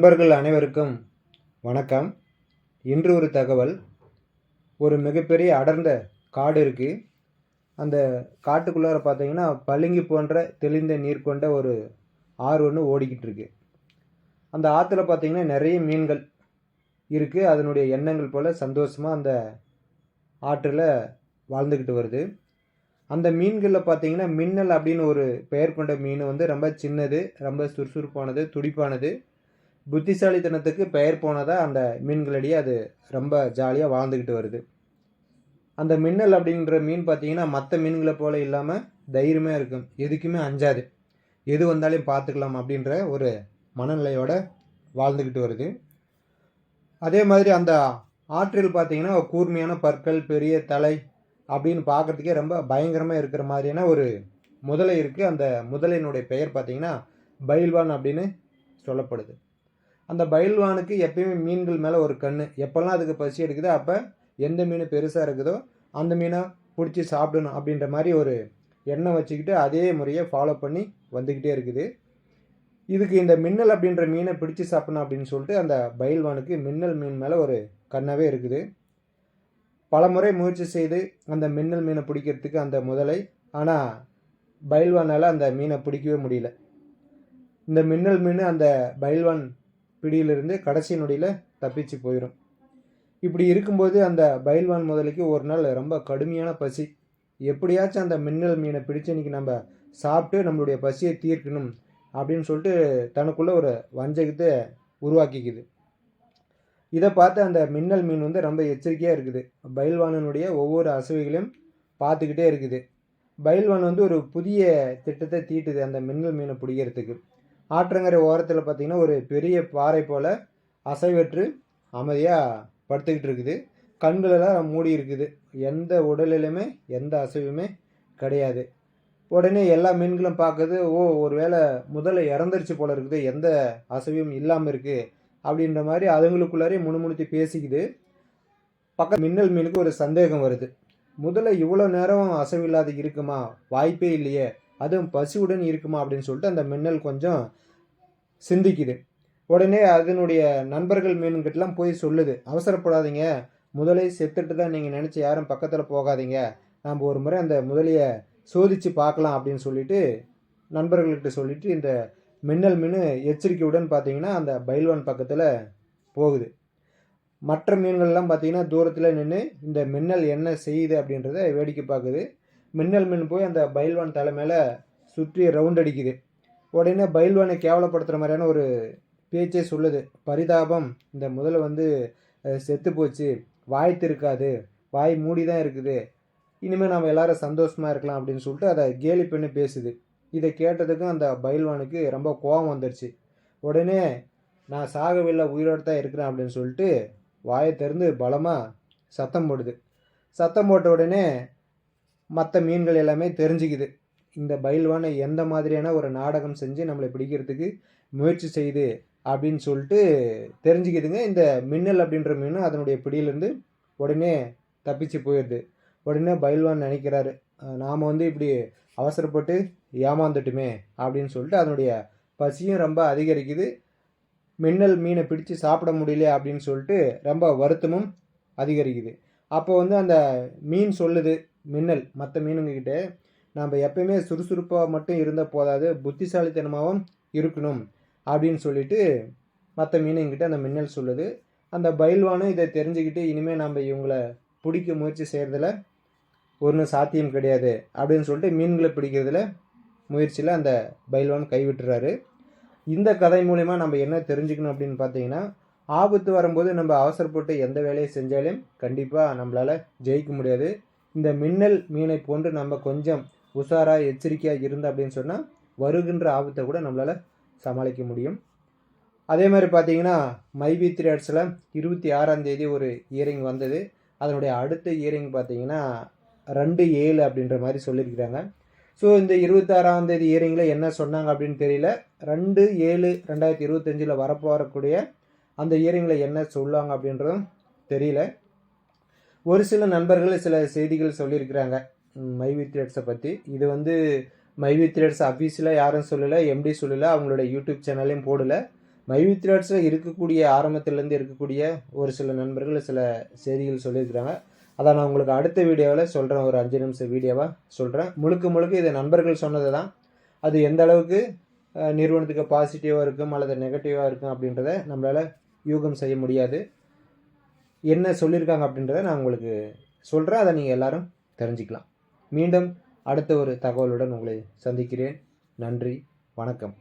நண்பர்கள் அனைவருக்கும் வணக்கம். இன்று ஒரு தகவல். ஒரு மிகப்பெரிய அடர்ந்த காடு இருக்குது அந்த காட்டுக்குள்ளார பார்த்தீங்கன்னா பளிங்கு போன்ற தெளிந்த நீர் கொண்ட ஒரு ஆறு ஒன்று ஓடிக்கிட்டு இருக்கு. அந்த ஆற்றுல பார்த்தீங்கன்னா நிறைய மீன்கள் இருக்குது அதனுடைய எண்ணங்கள் போல் சந்தோஷமாக அந்த ஆற்றில் வாழ்ந்துக்கிட்டு வருது. அந்த மீன்களில் பார்த்தீங்கன்னா மின்னல் அப்படின்னு ஒரு பெயர் கொண்ட மீன் வந்து ரொம்ப சின்னது ரொம்ப சுறுசுறுப்பானது துடிப்பானது. புத்திசாலித்தனத்துக்கு பெயர் போனதாக அந்த மீன்களிடையே அது ரொம்ப ஜாலியாக வாழ்ந்துக்கிட்டு வருது. அந்த மின்னல் அப்படின்ற மீன் பார்த்தீங்கன்னா மற்ற மீன்களை போல் இல்லாமல் தைரியமாக இருக்கும். எதுக்குமே அஞ்சாது. எது வந்தாலும் பார்த்துக்கலாம் அப்படின்ற ஒரு மனநிலையோட வாழ்ந்துக்கிட்டு வருது. அதே மாதிரி அந்த ஆற்றில் பார்த்தீங்கன்னா கூர்மையான பற்கள் பெரிய தலை அப்படின்னு பார்க்குறதுக்கே ரொம்ப பயங்கரமாக இருக்கிற மாதிரியான ஒரு முதலை இருக்குது அந்த முதலையினுடைய பெயர் பார்த்தீங்கன்னா பைல்வான் அப்படின்னு சொல்லப்படுது. அந்த பைல்வானுக்கு எப்பயுமே மீன்கள் மேலே ஒரு கண் எப்போல்லாம் அதுக்கு பசி எடுக்குதோ அப்போ எந்த மீன் பெருசாக இருக்குதோ அந்த மீனை பிடிச்சி சாப்பிடணும் அப்படின்ற மாதிரி ஒரு எண்ணம் வச்சுக்கிட்டு அதே முறையை ஃபாலோ பண்ணி வந்துக்கிட்டே இருக்குது. இதுக்கு இந்த மின்னல் அப்படின்ற மீனை பிடிச்சி சாப்பிடணும் அப்படின்னு சொல்லிட்டு அந்த பைல்வானுக்கு மின்னல் மீன் மேலே ஒரு கண்ணாவே இருக்குது. பல முறை முயற்சி செய்து அந்த மின்னல் மீனை பிடிக்கிறதுக்கு அந்த முதலை ஆனால் பயில்வானால் அந்த மீனை பிடிக்கவே முடியல. இந்த மின்னல் மீன் அந்த பைல்வான் பிடியிலிருந்து கடைசி நொடியில் தப்பிச்சு போயிடும் இப்படி இருக்கும்போது அந்த பயில்வான் முதலைக்கு ஒரு நாள் ரொம்ப கடுமையான பசி. எப்படியாச்சும் அந்த மின்னல் மீனை பிடிச்சு இன்னைக்கு நம்ம சாப்பிட்டு நம்மளுடைய பசியை தீர்க்கணும் அப்படின்னு சொல்லிட்டு தனக்குள்ளே ஒரு வஞ்சகத்தை உருவாக்கிக்குது. இதை பார்த்து அந்த மின்னல் மீன் வந்து ரொம்ப எச்சரிக்கையாக இருக்குது. பயில்வானனுடைய ஒவ்வொரு அசைவுகளையும் பார்த்துக்கிட்டே இருக்குது. பயில்வான் வந்து ஒரு புதிய திட்டத்தை தீட்டுது அந்த மின்னல் மீனை பிடிக்கிறதுக்கு. ஆற்றங்கரை ஓரத்தில் பார்த்தீங்கன்னா ஒரு பெரிய பாறை போல் அசைவற்று அமைதியாக படுத்துக்கிட்டு இருக்குது. கண்களெல்லாம் மூடி இருக்குது. எந்த உடலிலுமே எந்த அசைவுமே கிடையாது. உடனே எல்லா மீன்களும் பார்க்குது ஓ ஒரு வேளை முதல்ல இறந்துருச்சு போல இருக்குது எந்த அசைவும் இல்லாமல் இருக்குது அப்படின்ற மாதிரி அதுங்களுக்குள்ளாரே முணுமுணுத்தி பேசிக்குது. பக்கம் மின்னல் மீனுக்கு ஒரு சந்தேகம் வருது. முதல்ல இவ்வளோ நேரம் அசைவில்லாத இருக்குமா? வாய்ப்பே இல்லையே. அதுவும் பசியுடன் இருக்குமா அப்படின்னு சொல்லிட்டு அந்த மின்னல் கொஞ்சம் சிந்திக்குது. உடனே அதனுடைய நண்பர்கள் மீன்கிட்டலாம் போய் சொல்லுது. அவசரப்படாதீங்க. முதலை செத்துட்டு தான் நீங்கள் நினச்சி யாரும் பக்கத்தில் போகாதீங்க. நாம் ஒரு முறை அந்த முதலையை சோதித்து பார்க்கலாம் அப்படின்னு சொல்லிட்டு நண்பர்கள்கிட்ட சொல்லிவிட்டு இந்த மின்னல் மீன் எச்சரிக்கையுடன் பார்த்தீங்கன்னா அந்த பைல்வான் பக்கத்தில் போகுது. மற்ற மீன்கள்லாம் பார்த்தீங்கன்னா தூரத்தில் நின்று இந்த மின்னல் என்ன செய்யுது அப்படின்றத வேடிக்கை பார்க்குது. மின்னல் மின் போய் அந்த பைல்வான் தலை மேலே சுற்றி ரவுண்ட் அடிக்குது. உடனே பைல்வானை கேவலப்படுத்துகிற மாதிரியான ஒரு பேச்சே சொல்லுது. பரிதாபம். இந்த முதல்ல வந்து செத்து போச்சு. வாய் திருக்காது வாய் மூடி தான் இருக்குது. இனிமேல் நம்ம எல்லாரும் சந்தோஷமாக இருக்கலாம் அப்படின்னு சொல்லிட்டு அதை கேலி பண்ணி பேசுது. இதை கேட்டதுக்கும் அந்த பைல்வானுக்கு ரொம்ப கோபம் வந்துடுச்சு உடனே நான் சாகவில்லை உயிரோடு தான் இருக்கிறேன் அப்படின்னு சொல்லிட்டு வாயை திறந்து பலமாக சத்தம் போடுது. சத்தம் போட்ட உடனே மற்ற மீன்கள் எல்லாமே தெரிஞ்சுக்குது. இந்த பயில்வானை எந்த மாதிரியான ஒரு நாடகம் செஞ்சு நம்மளை பிடிக்கிறதுக்கு முயற்சி செய்யுது அப்படின்னு சொல்லிட்டு தெரிஞ்சுக்கிதுங்க. இந்த மின்னல் அப்படின்ற மீன் அதனுடைய பிடியிலேருந்து உடனே தப்பிச்சு போயிடுது. உடனே பயில்வான் நினைக்கிறாரு நாம் வந்து இப்படி அவசரப்பட்டு ஏமாந்துட்டுமே அப்படின்னு சொல்லிட்டு அதனுடைய பசியும் ரொம்ப அதிகரிக்குது. மின்னல் மீனை பிடிச்சு சாப்பிட முடியல அப்படின்னு சொல்லிட்டு ரொம்ப வருத்தமும் அதிகரிக்குது. அப்போ வந்து அந்த மீன் சொல்லுது மின்னல் மற்ற மீனுங்கக்கிட்ட நம்ம எப்பயுமே சுறுசுறுப்பாக மட்டும் இருந்தால் போதாது புத்திசாலித்தனமாகவும் இருக்கணும் அப்படின்னு சொல்லிட்டு மற்ற மீனுங்கிட்ட அந்த மின்னல் சொல்லுது. அந்த பயில்வானும் இதை தெரிஞ்சுக்கிட்டு இனிமேல் நம்ம இவங்களை பிடிக்க முயற்சி செய்கிறதுல ஒன்றும் சாத்தியம் கிடையாது அப்படின்னு சொல்லிட்டு மீன்களை பிடிக்கிறதுல முயற்சியில் அந்த பயில்வான் கைவிட்டுறாரு. இந்த கதை மூலிமா நம்ம என்ன தெரிஞ்சுக்கணும் அப்படின்னு பார்த்தீங்கன்னா ஆபத்து வரும்போது நம்ம அவசரப்பட்டு எந்த வேலையை செஞ்சாலும் கண்டிப்பாக நம்மளால் ஜெயிக்க முடியாது. இந்த மின்னல் மீனை போன்று நம்ம கொஞ்சம் உஷாராக எச்சரிக்கையாக இருந்து அப்படின்னு சொன்னால் வருகின்ற ஆபத்தை கூட நம்மளால் சமாளிக்க முடியும். அதே மாதிரி பார்த்தீங்கன்னா மைபி த்ரேட்ஸில் இருபத்தி ஆறாம் தேதி ஒரு இயரிங் வந்தது. அதனுடைய அடுத்த இயரிங் பார்த்தீங்கன்னா ரெண்டு ஏழு அப்படின்ற மாதிரி சொல்லியிருக்கிறாங்க. ஸோ இந்த இருபத்தாறாம் தேதி இயரிங்கில் என்ன சொன்னாங்க அப்படின்னு தெரியல. ரெண்டு ஏழு ரெண்டாயிரத்தி இருபத்தஞ்சில் வரப்போகக்கூடிய அந்த இயரிங்கில் என்ன சொல்லுவாங்க அப்படின்றதும் தெரியல. ஒரு சில நண்பர்கள் சில செய்திகள் சொல்லியிருக்கிறாங்க. மைவி த்ரெட்ஸை பற்றி இது வந்து மைவி த்ரெட்ஸ் அஃபீஷியலாக யாரும் சொல்லலை எம்டி சொல்லலை அவங்களோட யூடியூப் சேனலையும் போடலை. மைவி த்ரெட்ஸில் இருக்கக்கூடிய ஆரம்பத்துலேருந்து இருக்கக்கூடிய ஒரு சில நண்பர்கள் சில செய்திகள் சொல்லியிருக்கிறாங்க. அதை நான் உங்களுக்கு அடுத்த வீடியோவில் சொல்கிறேன் ஒரு அஞ்சு நிமிஷம் வீடியோவாக சொல்கிறேன் முழுக்க முழுக்க இது நண்பர்கள் சொன்னது தான் அது எந்த அளவுக்கு நிறுவனத்துக்கு பாசிட்டிவாக இருக்கும் அல்லது நெகட்டிவாக இருக்கும் அப்படின்றத நம்மளால் யூகம் செய்ய முடியாது. என்ன சொல்லியிருக்காங்க அப்படின்றத நான் உங்களுக்கு சொல்கிறேன் அதை நீங்கள் எல்லாரும் தெரிஞ்சுக்கலாம். மீண்டும் அடுத்த ஒரு தகவலுடன் உங்களை சந்திக்கிறேன். நன்றி. வணக்கம்.